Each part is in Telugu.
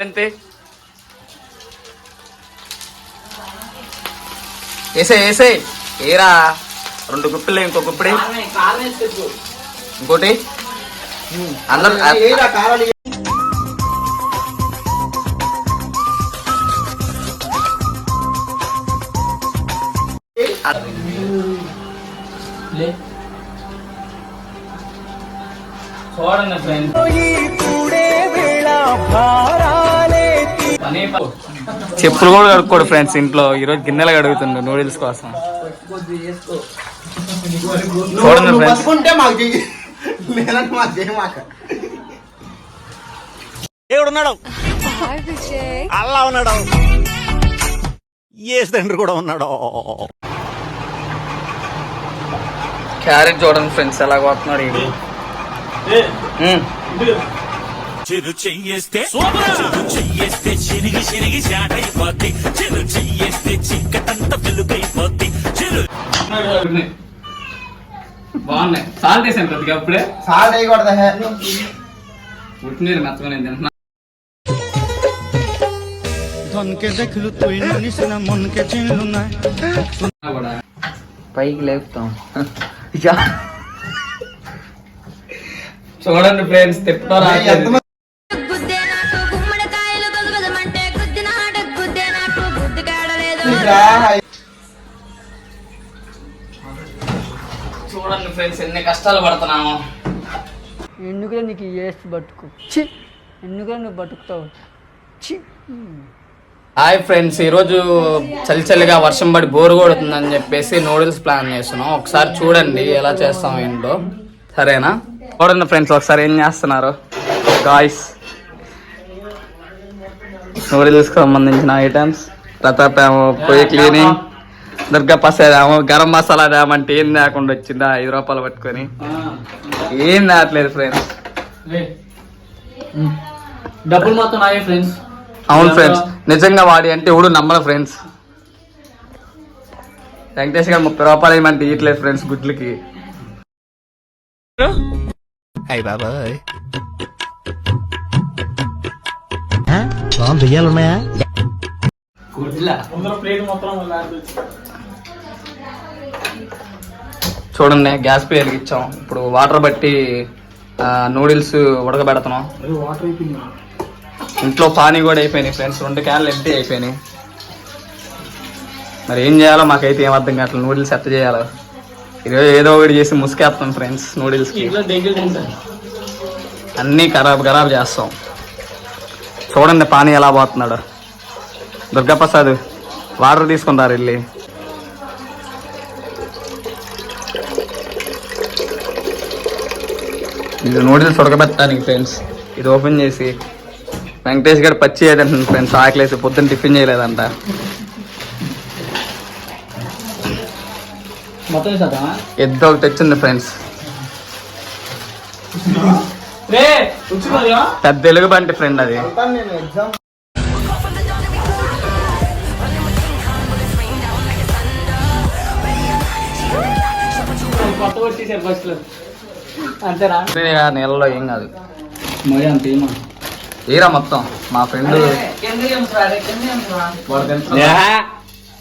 అంతే వేసే వేసే ఏరా? రెండు గుప్పిలే ఇంకో గుప్పిడి. ఇంకోటి? అందరు చూడండి ఫ్రెండ్స్ చెప్పులు కూడా కడుక్కోడు ఫ్రెండ్స్ ఇంట్లో. ఈరోజు గిన్నెలు కడుగుతుండు నూడిల్స్ కోసం. చూడండి అల్లా ఉన్నాడు. ఏసు తండ్రి కూడా ఉన్నాడు. క్యారెట్ చూడండి ఫ్రెండ్స్ ఎలా పోతున్నాడు ఈడు. ఉమ్. చిరిగి చిరిగి చాటైపోద్ది. చెరు చెయ్యేస్తే చిక్కటంత వెలుగైపోద్ది చెరు బాగున్నాయి. సాల్ట్ వేసాను ప్రతిగా అప్పుడే సాల్ట్ వేయకూడదా. ఉట్టినీరు మెత్తగానే తింటున్నా. పైకి లేపుతాం. చూడండి ఫ్రెండ్స్ తిప్పుతారా. చూడండి ఫ్రెండ్స్ ఎన్ని కష్టాలు పడుతున్నాము. ఎందుకులే నీకు ఏసి బతుకు? చి ఎందుకులే నువ్వు బతుకుతావు? చి హాయ్ ఫ్రెండ్స్ ఈరోజు చలి చలిగా వర్షం పడి బోరు కొడుతుందని చెప్పేసి నూడిల్స్ ప్లాన్ చేస్తున్నాం. ఒకసారి చూడండి ఎలా చేస్తాం ఏంటో. సరేనా? చూడండి ఫ్రెండ్స్ ఒకసారి ఏం చేస్తున్నారు? గాయస్ నూడిల్స్కి సంబంధించిన ఐటమ్స్ ఏమో పొయ్యి క్లీనింగ్ దుర్గా ప్రసాద్ ఏమో గరం మసాలా తేమంటే ఏం లేకుండా వచ్చిందా? ఐదు రూపాయలు పట్టుకొని. ఏం తేట్లేదు ఫ్రెండ్స్. డబ్బులు మొత్తం నాయే ఫ్రెండ్స్. అవును ఫ్రెండ్స్ నిజంగా వాడి అంటే ఎవడు నమ్మరు ఫ్రెండ్స్. వెంకటేష్ గారు ముప్పై రూపాయలు ఏమంటే ఇయట్లేదు ఫ్రెండ్స్ గుడ్లకి. అయ్యి బాబాయ్ గుడ్లా చూడండి గ్యాస్ పే వెలిగించాం. ఇప్పుడు వాటర్ బట్టి నూడిల్స్ ఉడకబెడుతున్నాం. ఇంట్లో పానీ కూడా అయిపోయినాయి ఫ్రెండ్స్. రెండు క్యాన్లు ఎంటీ అయిపోయినాయి. మరి ఏం చేయాలో మాకైతే ఏం అర్థం కావట్లేదు. నూడిల్స్ ఎట్ట చేయాలో. ఈరోజు ఏదో ఒకటి చేసి ముసుకేస్తాం ఫ్రెండ్స్ నూడిల్స్కి తింటాను అన్నీ ఖరాబ్ ఖరాబ్ చేస్తాం. చూడండి పానీ ఎలా పోతున్నాడు. దుర్గాప్రసాద్ వాటర్ తీసుకుంటారు వెళ్ళి. ఇది నూడిల్స్ ఉడకబెట్టడానికి ఫ్రెండ్స్ ఇది ఓపెన్ చేసి. వెంకటేష్ గారు పచ్చి ఏదంటుంది ఫ్రెండ్స్ ఆకలేసి పొద్దున్న టిఫిన్ చేయలేదంట మొత్తం చదవా ఎద్దు ఒకటి తెచ్చింది ఫ్రెండ్స్ పెద్ద ఎలుగు బంటి ఫ్రెండ్ అది అంతేనా? నీళ్ళలో ఏం కాదు. మరి అంత ఏమో. ఏరా మొత్తం? మా ఫ్రెండ్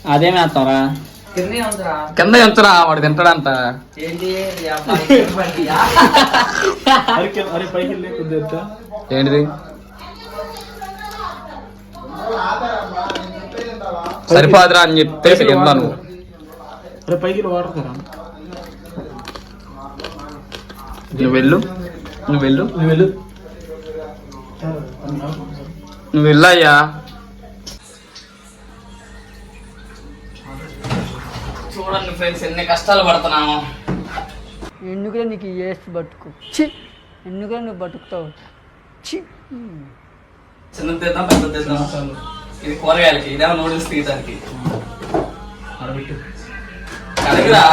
అదేమే వేస్తారా కింద ఎంచరా వాడు తింటాడంట. ఏంటిది? సరిపోదురా అని చెప్తే కింద నువ్వు నువ్వు వెళ్ళు. నువ్వు వెళ్ళు. నువ్వు వెళ్ళు. నువ్వు వెళ్ళయ్యా. ఫ్రెండ్స్ ఎన్ని కష్టాలు పడుతున్నాము. ఎందుకులే నీకు ఏసి బతుకు? చి ఎందుకులే నువ్వు బతుకుతావు? చి చిన్న తీద్దాం పెద్ద తీద్దాం ఇది కూరగాయలకి ఇదేమో నూడిల్స్ తీయడానికి కడిగిరా?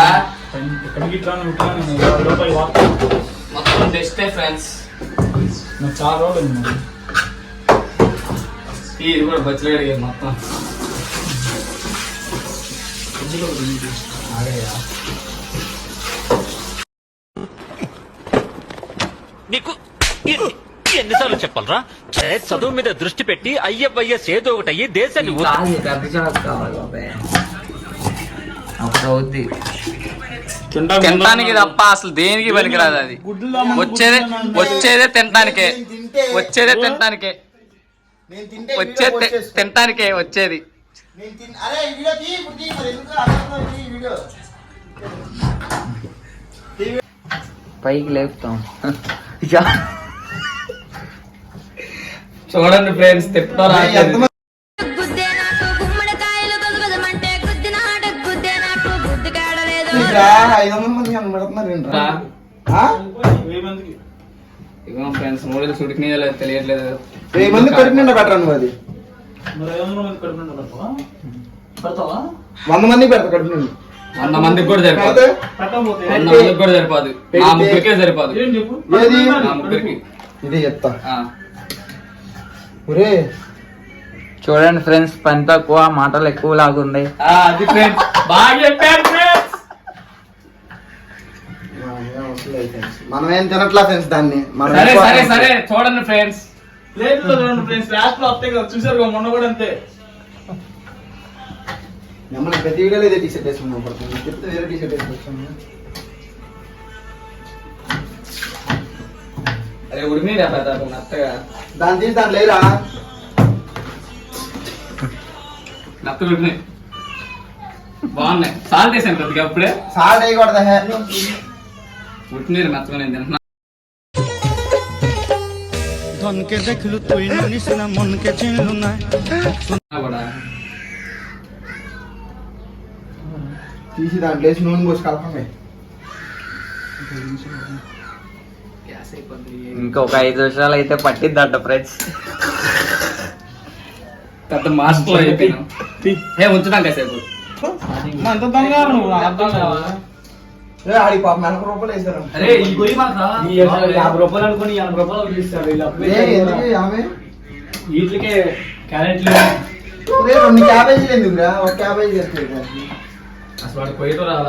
మొత్తం టెస్టే ఫ్రెండ్స్. చాలా రోజులు ఇది కూడా బచ్చలు కడిగారు మొత్తం. నీకు ఎన్ని- ఎన్నిసార్లు చెప్పాలరా? చదువు మీద దృష్టి పెట్టి అయ్యవయ్యస్ ఏదో ఒకటి అయ్యి దేశాన్ని ఉద్ధ- తినటానికి తప్ప అసలు దేనికి పనికిరాదు అది. వచ్చేదే వచ్చేదే తినటానికే. వచ్చేదే తినటానికే. చేస్తా. తినటానికే వచ్చేది. నేను తిన్ అరే ఈ వీడియో తీ ఇప్పుడు తీ మరి. ఎందుకు అర్థం ఈ వీడియో. పైకి లేపుతాం. చూడండి ఫ్రెండ్స్ తిప్పుతారా? ఐదు వందల మంది కనబడుతున్నారు ఫ్రెండ్స్ నూడిల్స్ ఉడికినాయో లేదో తెలియట్లేదు. వెయ్యి మంది కడుపు నిండా పెట్టరా నువ్వు అది. వంద మందికి పెడతా కడుపు నిండా వంద మందికి కూడా సరిపోదు? వంద మందికి కూడా సరిపోదు. మా ముగ్గురికే సరిపోదు. ఏది? మా ముగ్గురికి. ఇదే చెప్తా. ఆ. ఒరే. చూడండి ఫ్రెండ్స్ పని తక్కువ మాటలు ఎక్కువ లాగుండే ఆ, అది ఫ్రెండ్స్. బాగా చెప్పారు ఫ్రెండ్స్. మనం ఏం తినట్లా ఫ్రెండ్స్ దాన్ని? మనం సరే సరే సరే. చూడండి ఫ్రెండ్స్. మిమ్మల్ని ప్రతి వీడియోలో ఇదే టీ షర్ట్ వేసుకున్నాం పడుతుంది. చెప్తే వేరే టీ షర్ట్ వేసుకొచ్చాను అరే పెద్ద నత్తగా. దాన్ని తీసి దాంట్లో లేరా నత్త ఉడికినాయి బాగున్నాయి. సాల్ట్ వేసాను కొద్దిగా అప్పుడే. సాల్ట్ వేయకూడదా. ఉట్టినీరు మెత్తగా నేను తింటున్నా. ধনকে দেখিলো তুই নিচিনা মনকে চিনিলো নাই కూడా తీసి దాంట్లో వేసి నూనె పోసి కలపమే గ్యాస్ అయిపోద్ది ఇంకొక ఐదు నిమిషాలు అయితే పట్టిద్దంట ఫ్రెండ్స్ పెద్ద మాస్టర్ అయిపోయాను ఏ ఉంచుదాం కాసేపు ఏ, ఆడికి పాపం ఎనభై రూపాయలు వేసారు అరే ఈ గొయ్యి మాకు? యాభై రూపాయలు అనుకుని ఎనభై రూపాయలు వదిలిస్తాడు ఏ, ఎందుకు ఆమె వీటికే క్యారెట్లు. రే, రెండు క్యాబేజీలు ఎందుకురా ఒక క్యాబేజీ వేస్తాడు అసలు వాడు కొయ్యతో ఆగ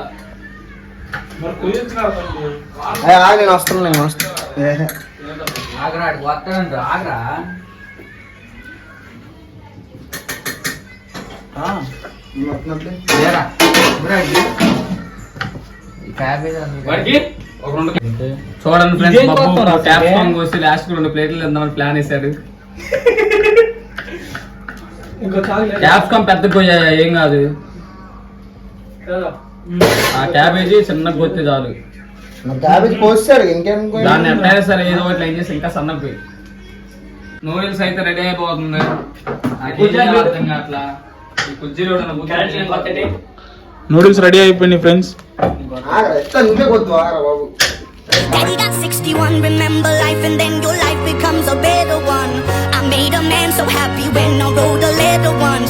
నేను వస్తాను నేను వస్తాను. ఏ, ఆగరా వస్తానంట ఆగరా. నేను వస్తున్నట్లే. వాడికి ఒక రెండు చూడండి ఫ్రెండ్స్ ట్యాప్? సాంగ్ వస్తే లాస్ట్ రెండు ప్లేట్లు ఇద్దామని ప్లాన్ వేసాడు క్యాప్సికమ్ పెద్ద కొయ్య ఏం కాదు. ఆ క్యాబేజీ చిన్న కొత్తి చాలు. క్యాబేజీ ఇంకేం? దాన్ని ఎట్లయినా సరే ఏదో ఒకటి ఏం చేసి ఇంకా సన్నగా పోయి. నూడిల్స్ అయితే రెడీ అయిపోతుంది. అర్థం కావట్లా. కుజ్జీలో నూడిల్స్ రెడీ అయిపోయినాయి friends Daddy got 61, remember life, and then your life becomes a better one. I made a man so happy when I rode the little ones.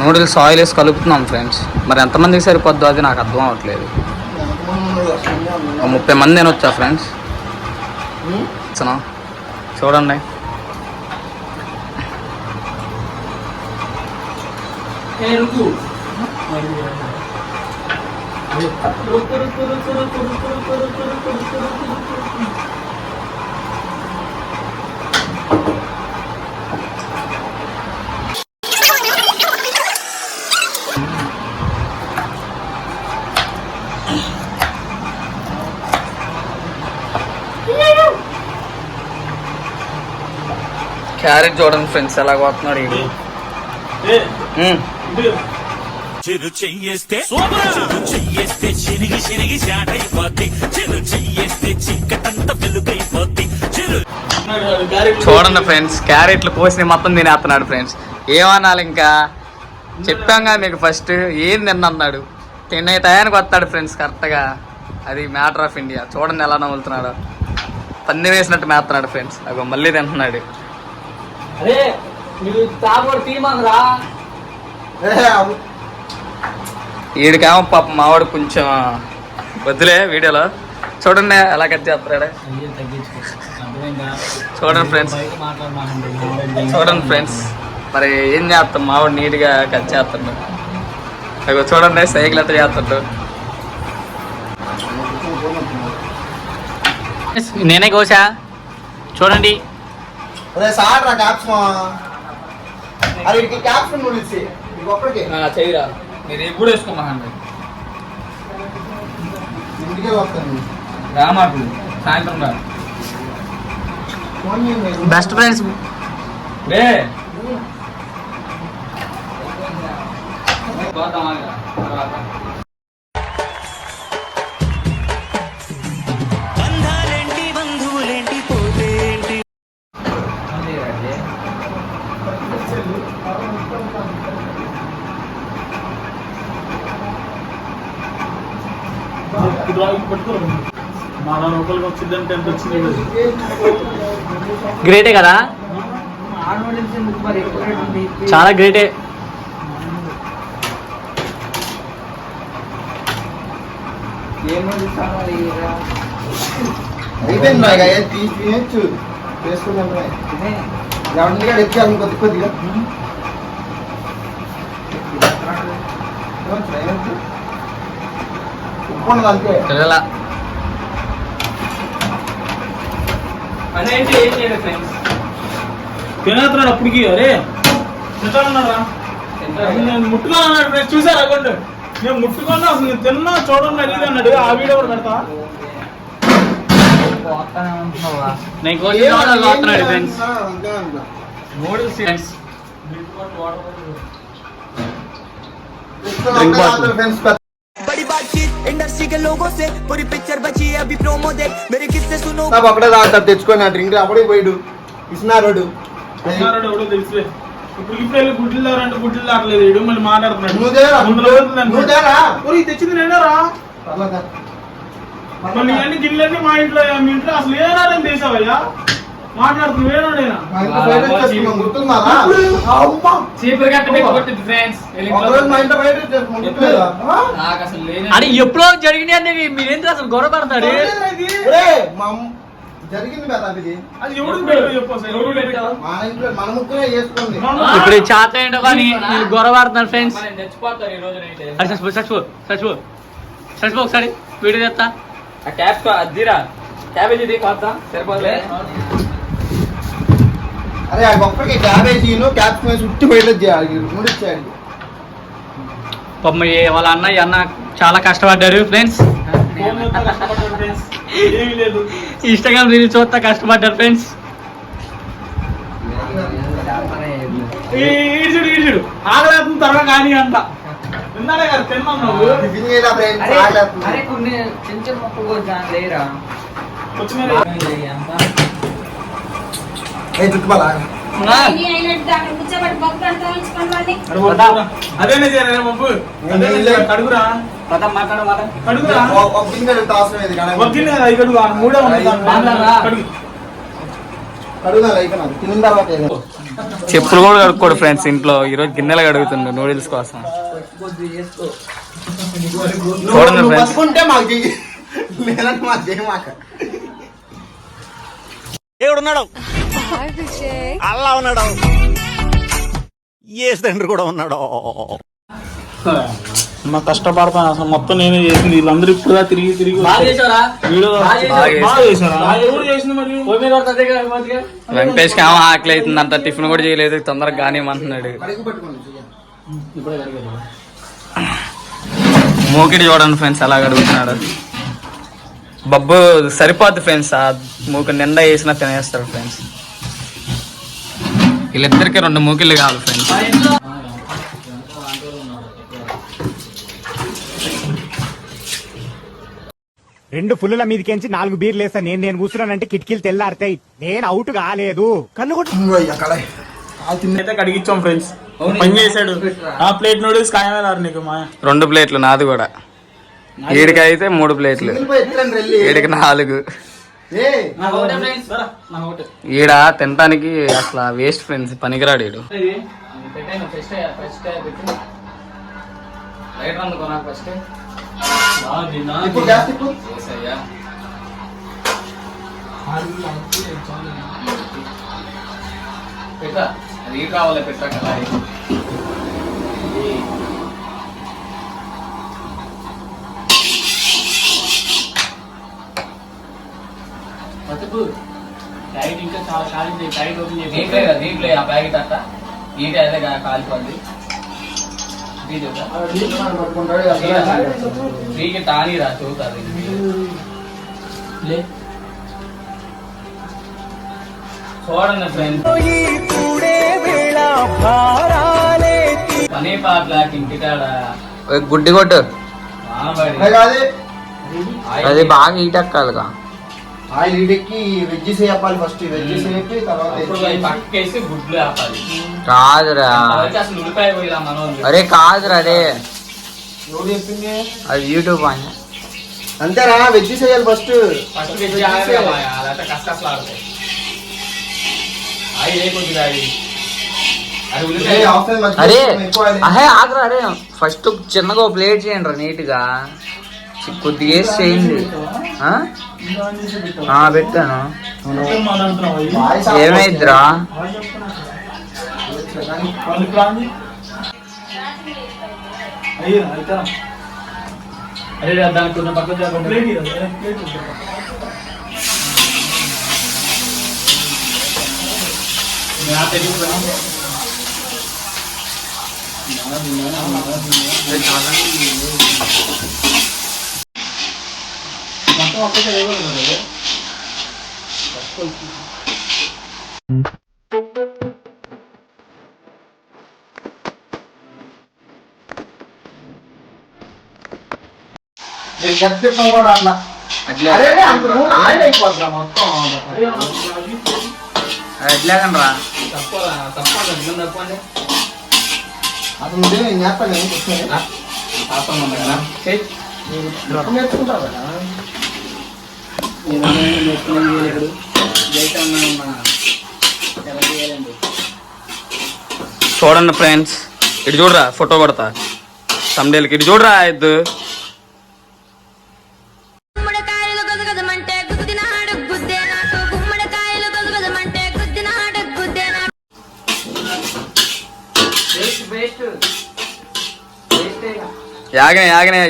Noodles oil వేసి కలుపుతున్నాం ఫ్రెండ్స్. మరి ఎంతమందికి సరిపోద్దో అది నాకు అర్థం అవ్వట్లేదు. ముప్పై మంది తినొచ్చా ఫ్రెండ్స్. ఇచ్చనా? చూడండి. క్యారెట్ చూడండి ఫ్రెండ్స్ ఎలా పోతున్నాడు. మ్మ్. చిరు చెయ్యేస్తే చిరు చెయ్యేస్తే చిరిగి చిరిగి చాటైపోద్ది చిరు చెయ్యేస్తే చిక్కటంత వెలుగైపోద్ది చిరు చూడండి ఫ్రెండ్స్ క్యారెట్లు కోసి మొత్తం తినేస్తున్నాడు ఫ్రెండ్స్. ఏమనాలి ఇంకా? చెప్పాం కదా మీకు ఫస్ట్ ఏం తిన్నన్నాడు? తినే టయానికి వస్తాడు ఫ్రెండ్స్ కరెక్ట్గా అది మ్యాటర్ ఆఫ్ ఇండియా చూడండి ఎలా నవ్వులుతున్నాడు. పంది వేసినట్టు మేస్తున్నాడు ఫ్రెండ్స్. అగో మళ్ళీ తింటున్నాడు. అరే మీరు తాగోడు వీడికేమో పాప మావాడు కొంచెం వద్దులే వీడియోలో. చూడండి ఎలా కట్ చేస్తున్నాడు. చూడండి ఫ్రెండ్స్. చూడండి ఫ్రెండ్స్. మరి ఏం చేస్తాం? మావాడు నీట్గా కట్ చేస్తున్నాడు. అగో చూడండి సైకిల్ ఎట్లా చేస్తుంటాడు నేనే కోసా చూడండి. అరే సార్ రా క్యాప్స్ అరే ఇక్కడికి క్యాప్స్ నూడిల్స్ నీకు ఒక్కడికి చెయ్యరా మీరు ఎప్పుడు వేసుకోమండి ఇంటికే వస్తాను రామాకు సాయంత్రం రా ఫోన్ చేయండి. బెస్ట్ ఫ్రెండ్స్ లే బంధాలేంటి మా లోపలికి వచ్చిందంటే ఎంత వచ్చింది గ్రేటే కదా చాలా గ్రేటే అయిపోయింది ఇక తీసి తినేచ్చు వేసుకుందాం రా కొద్ది కొద్దిగా. పిల్లల తినేస్తున్నాడు అప్పటికి అరే. తింటానన్నారా నేను ముట్టుకోనన్నాడు ఫ్రెండ్స్ చూసారా అక్కడ నేను ముట్టుకున్నా అసలు నేను తిన్నా చూడండి అడిగి అన్నాడు. ఆ వీడియో కూడా పెడతా నేను కోసం ఫ్రెండ్స్. నూడిల్స్ ఫ్రెండ్స్ बातचीत इंडस्ट्री के लोगों से पूरी पिक्चर बची है अभी प्रोमो देख मेरे किस्से सुनो నాకు ఒకటే తాగుతాడు తెచ్చుకొని ఆ డ్రింక్ అప్పుడే పోయాడు ఇస్తున్నాడు ఉన్నాడు ఎవడో తెలుసులే ఇప్పుడు ఇప్పుడు వెళ్ళి గుడ్లు దారంటే గుడ్లు దాటలేదు వీడు మళ్ళీ మాట్లాడుతున్నాడు నువ్వు తేరా, ముందులో ఉంటుంది అనుకో. నువ్వు తేరా. ఒరేయ్, ఇది తెచ్చింది నేనేరా మళ్ళీ ఇవన్నీ గిన్నెలన్నీ మా ఇంట్లో మీ ఇంట్లో అసలు ఏనాడని చేసావయ్యా అది ఎప్పుడో? జరిగినాయి అని మీరేంటి అసలు గొడవ పడతాడు ఎవరిదేరా ఇది? ఒరేయ్, మా అమ్మ- జరిగింది కదా అది. మన ఇప్పుడు చాత ఏంటో కానీ వీళ్ళు గొడవ ఫ్రెండ్స్. చచ్చిపో చచ్చిపో చచ్చిపో. చచ్చిపో ఒకసారి వీడియో చేస్తా. ఆ క్యాబ్ సరిపోలే అరే ఆ ఒక్కడికి క్యాబేజీను క్యాప్స్ మీద చుట్టి బయట పాపం వాళ్ళ అన్న ఈ అన్న చాలా కష్టపడ్డాడు. ఫ్రెండ్స్ ఏమీ లేదు ఇన్స్టాగ్రామ్ రీల్స్ చూస్తా కష్టపడ్డారు ఫ్రెండ్స్ ఈ- ఈడ్చుడు ఈడ్చుడు ఆగలేస్తుంది త్వరగా కానీ అంట ఇందాలే కదా తిన్నాం నువ్వు? టిఫిన్ చేయరా ఫ్రెండ్స్ అరే ఆగలేస్తుంది. అరే కొన్ని చిన్న చిన్న మొక్కలు కొంచెం లేరా? వచ్చిన ఏ చుట్టుపక్కల ఆగు. అదేనే చేయరా బాబు అదేనే చేయరా, కడుగురా. చెప్పులు కూడా కడుక్కోడు ఫ్రెండ్స్ ఇంట్లో. ఈరోజు గిన్నెలు కడుగుతుండు నూడిల్స్ కోసం. కొద్ది చేసుకో నువ్వు చూడండి ఫ్రెండ్స్ చేయమాక ఏడున్నాడు అల్లా ఉన్నాడు. ఏ తండ్రి కూడా ఉన్నాడు. మా కష్టపడతాను అసలు మొత్తం నేనే చేసింది. వీళ్ళందరూ ఇప్పుడు తిరిగి తిరిగి వెంకటేష్ కామ ఆకలి అవుతుందంట టిఫిన్ కూడా చేయలేదు తొందరగా కానివ్వమంటున్నాడు. మూకిడి చూడండి ఫ్రెండ్స్ ఎలా అడుగుతున్నాడు. బబ్బు సరిపోద్ది ఫ్రెండ్స్. ఆ మూకు నిండా వేసినా తినేస్తారు ఫ్రెండ్స్. వీళ్ళిద్దరికి రెండు మూకిళ్ళు కావాలి ఫ్రెండ్స్. రెండు ఫుల్ల మీదకించి నాలుగు బీర్లు వేస్తాను నేను నేను కూర్చున్నానంటే కిటికీలు తెల్లారుతాయి నేను అవుట్ కాలేదు. కన్ను అయితే ఫ్రెండ్స్. పని చేశాడు. ఆ ప్లేట్ నూడిల్స్ నీకు మా రెండు ప్లేట్లు నాది కూడా. ఈడికి అయితే మూడు ప్లేట్లు. ఈడికి నాలుగు. ఈడ తినటానికి అసలు వేస్ట్ ఫ్రెండ్స్ పనికిరాడు ఈడు. తిప్పు. అది కావాలి పెట్టా కదా. ఇంకా చాలా టైట్ ఓపెన్ దీంట్లో దీంట్లో ఆ ప్యాకెట్ అట్ట ఈట అయితే కాలిపోద్ది. దీనికి టానీ రా చూస్తుంది చూడండి ఫ్రెండ్స్ పని ఇంటికాడ గుడ్డి కొట్టు. అది బాగా ఈటెక్కాలిగా ఆయిల్ ఇడెక్కి వెజ్జెస్ వేయాలి ఫస్ట్. వెజ్జెస్ వేపి తర్వాత అప్పుడు అవి పక్కకేసి గుడ్లు వేపాలి. కాదురా. అదైతే అసలు ఉల్లిపాయ పోయిలా మనం అరే కాదురా అరే. ఎవరు చెప్పింది? అది యూట్యూబ్ అని అంతేరా వెజ్జెస్ వేయాలి ఫస్ట్. ఫస్ట్ వెజ్ ఆడతాయి అది. అరే అహే ఆగరా అరే. ఫస్ట్ చిన్నగా ప్లేట్ చేయండి రా నీట్గా చి- కొద్దిగా వేసి చేయండి ఆ? ఆ, పెట్టాను ఏమైద్దిరా అయ్యా అయితే అరే దానికి ఉన్న పక్క జరగకుండా ప్లేట్ ఇవ్వాలి, ప్లేట్ ఇవ్వాలి. నా తెలియదు మొత్తం ఒక్కటే వేయకూడదు. నేను గట్టి తిప్పడం కూడా అట్లా అరే అంత నూనె ఆయిల్ అయిపోతుందా మొత్తం ఎట్లాగండి రా తక్కువ తక్కువ తక్కువ తక్కువ అసలు నువ్వే నేను చేస్తాను నేను కూర్చొని. పాపం ఉంది కదా ఎలా చేయాలండి చూడండి ఫ్రెండ్స్ ఇటు చూడరా ఫోటో కొడతా. తమ్డేలకి ఇటు చూడరా ఇద్దు. గుమ్మడికాయలు గజగజమంటే గుద్దినాడు గుద్దే నాకు గుమ్మడికాయలు గజగజమంటే గుద్దినాడు గుద్దే నాకు యాగనే యాగనే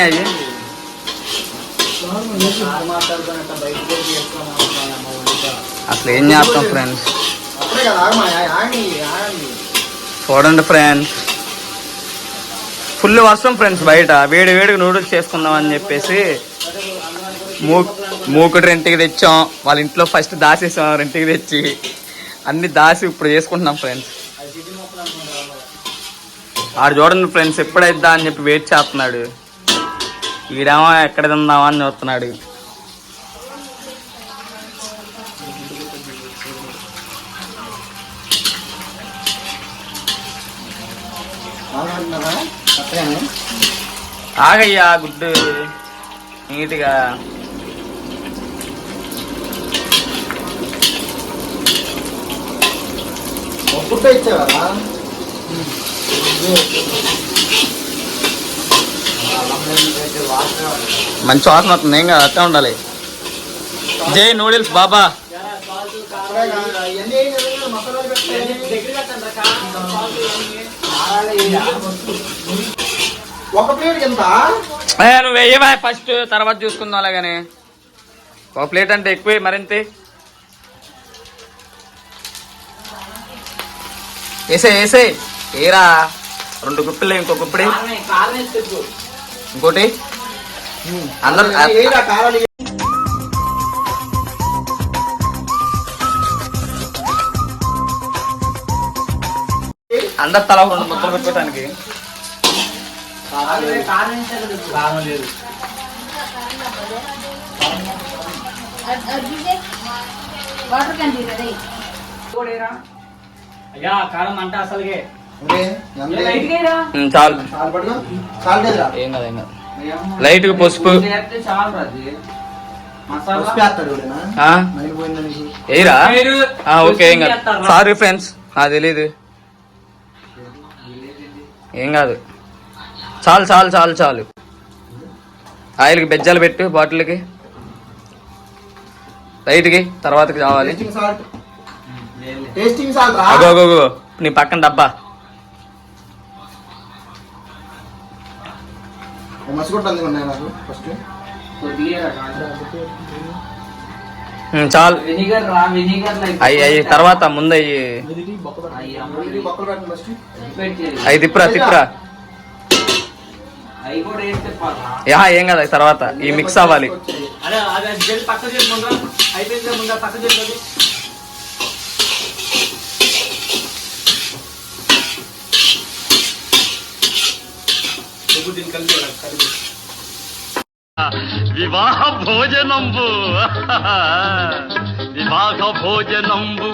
అయ్యి అసలు ఏం చేస్తాం ఫ్రెండ్స్ చూడండి ఫ్రెండ్స్ ఫుల్ వర్షం ఫ్రెండ్స్ బయట. వేడి వేడిగా నూడిల్స్ చేసుకుందాం అని చెప్పేసి మూకుడు రెంట్కి తెచ్చాం. వాళ్ళ ఇంట్లో ఫస్ట్ దాసేసాం. రెంట్కి తెచ్చి. అన్ని దాసి ఇప్పుడు చేసుకుంటున్నాం ఫ్రెండ్స్ ఆడు చూడండి ఫ్రెండ్స్ ఎప్పుడైద్దా అని చెప్పి వెయిట్ చేస్తున్నాడు. ఈడేమో ఎక్కడ తిందామా అని చూస్తున్నాడు. ఆగయ్యా గుడ్డు. నీట్గా. ఇచ్చేవారా మంచి వాసన వస్తుంది ఏం కాదు అట్లా ఉండాలి. జై నూడిల్స్ బాబా. ఒక ప్లేట్ ఎంత? నువ్వు వెయ్యవా ఫస్ట్ తర్వాత చూసుకుందాం అలాగని. ఒక ప్లేట్ అంటే ఎక్కువ మరింత. వేసే వేసే ఏరా రెండు గుప్పిలు ఇంకో గుప్పిడి. ఇంకోటి. అందరు అందరు తల రెండు ముద్దలు పెట్టుకోవడానికి కారణం లేదు వాటర్ క్యాన్ తీరే అయ్యా కారం అంటే అసలుగే చాలు. ఏం కాదు ఏం కాదు. లైట్గా పసుపు. ఆ, ఓకే ఏం కాదు. సారీ ఫ్రెండ్స్ నాకు తెలీదు. ఏం కాదు. చాలు చాలు చాలు చాలు. ఆయిల్కి బెజ్జాలు పెట్టు బాటిల్కి. లైట్కి తర్వాతకి కావాలి టేస్టింగ్ సాల్ట్ అగో అగో నీ పక్కన డబ్బా ఉన్నాయి నాకు ఫస్ట్ చాలు. వెనిగర్ రా వెనిగర్ అయ్యి అయ్యి తర్వాత ముందు అయ్యి. అవి తిప్పురా తిప్పురా. యా ఏం కదా తర్వాత. ఈ మిక్స్ అవ్వాలి అదే అదే జల్లి పక్క చేసి ముందర అయిపోయింది ముందర పక్క చేసి దీన్ని కలిపి కలిపి వివాహ భోజనంబు. వివాహ భోజనంబు.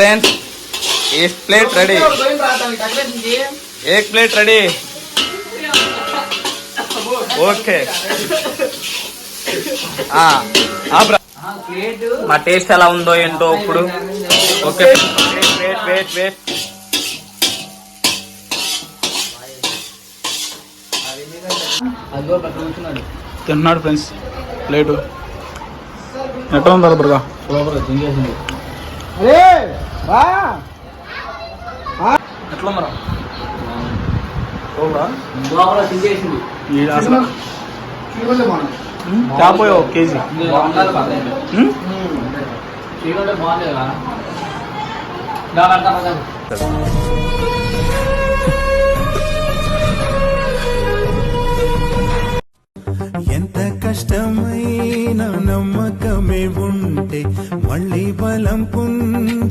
ఫ్రెండ్స్ ఈ ప్లేట్ రెడీ एक प्लेट రెడీ ఓకే ప్లేట్ మా టేస్ట్ ఎలా ఉందో ఏంటో ఇప్పుడు ఓకే వెయిట్ వెయిట్ వెయిట్ తిన్నాడు ఫ్రెండ్స్ ప్లేటు ఎట్లా ఉంది బ్రగా ఎట్లా చాపోయా ఒక కేజీ. ఎంత కష్టమైన నమ్మకమే ఉంటే మళ్ళీ బలం పున్న